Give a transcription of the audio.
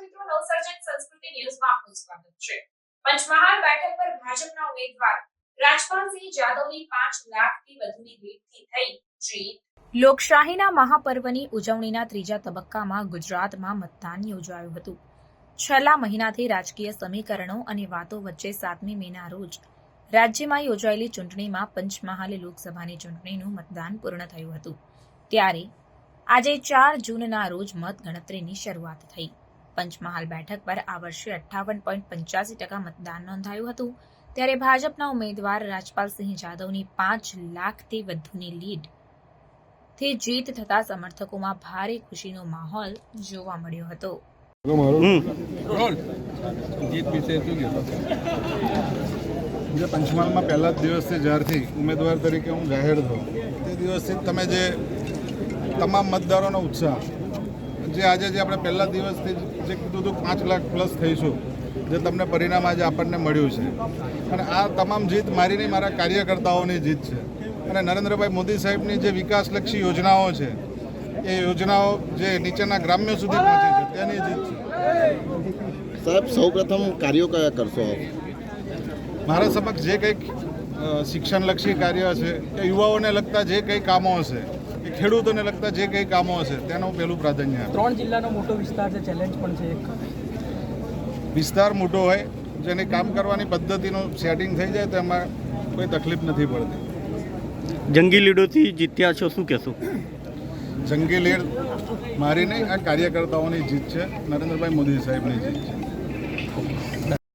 મિત્રો નવસર્જન સંસ્કૃતિ ન્યૂઝમાં આપનું સ્વાગત છે. પંચમહાલ બેઠક પર ભાજપના ઉમેદવાર રાજપાલસિંહ જાદવની પાંચ લાખથી વધુની ભીડથી થઈ જીત. લોકશાહીના મહાપર્વની ઉજવણીના ત્રીજા તબક્કામાં ગુજરાતમાં મતદાન યોજાયું હતું. છેલ્લા મહિનાથી રાજકીય સમીકરણો અને વાતો વચ્ચે સાતમી મેના રોજ રાજ્યમાં યોજાયેલી ચૂંટણીમાં પંચમહાલ લોકસભાની ચૂંટણીનું મતદાન પૂર્ણ થયું હતું. ત્યારે આજે ચાર જૂનના રોજ મતગણતરીની શરૂઆત થઈ. પંચમહાલ બેઠક પર આ વર્ષે અઠ્ઠાવન પોઈન્ટ પંચ્યાસી ટકા મતદાન નોંધાયું હતું. ત્યારે ભાજપના ઉમેદવાર રાજપાલસિંહ જાદવની પાંચ લાખથી વધુની લીડ. થી જીત થતા સમર્થકોમાં ભારે ખુશીનો માહોલ જોવા મળ્યો હતો. જીત વિશે જે પંચમહાલમાં પહેલા જ દિવસથી જ્યારથી ઉમેદવાર તરીકે હું જાહેર થયો તે દિવસથી તમે જે તમામ મતદારોનો ઉત્સાહ જે આજે જે આપણે પહેલા દિવસથી જ કીધું હતું પાંચ લાખ પ્લસ થઈશું જે તમને પરિણામ આજે આપણને મળ્યું છે. અને આ તમામ જીત મારી નહીં મારા કાર્યકર્તાઓની જીત છે. અને નરેન્દ્રભાઈ મોદી સાહેબની જે વિકાસલક્ષી યોજનાઓ છે એ યોજનાઓ જે નીચેના ગ્રામ્ય સુધી પહોંચી છે તેની જીત છે. સાહેબ સૌપ્રથમ કાર્યો કયા કરશો મારા સમક્ષ જે કંઈક શિક્ષણલક્ષી કાર્ય છે કે યુવાઓને લગતા જે કંઈ કામો હશે ખેડૂતોને લગતા જે કંઈ કામો હશે તેનું પહેલું પ્રાધાન્ય ત્રણ જિલ્લાનો મોટો વિસ્તાર છે ચેલેન્જ પણ છે એક. વિસ્તાર મોટો હોય જેને કામ કરવાની પદ્ધતિનું સેટિંગ થઈ જાય તો એમાં કોઈ તકલીફ નથી પડતી. જંગી લીડોથી જીત્યા છો શું કહેશો? જંગી લીડ મારી નહીં આ કાર્યકર્તાઓની જીત છે. નરેન્દ્રભાઈ મોદી સાહેબની જીત છે.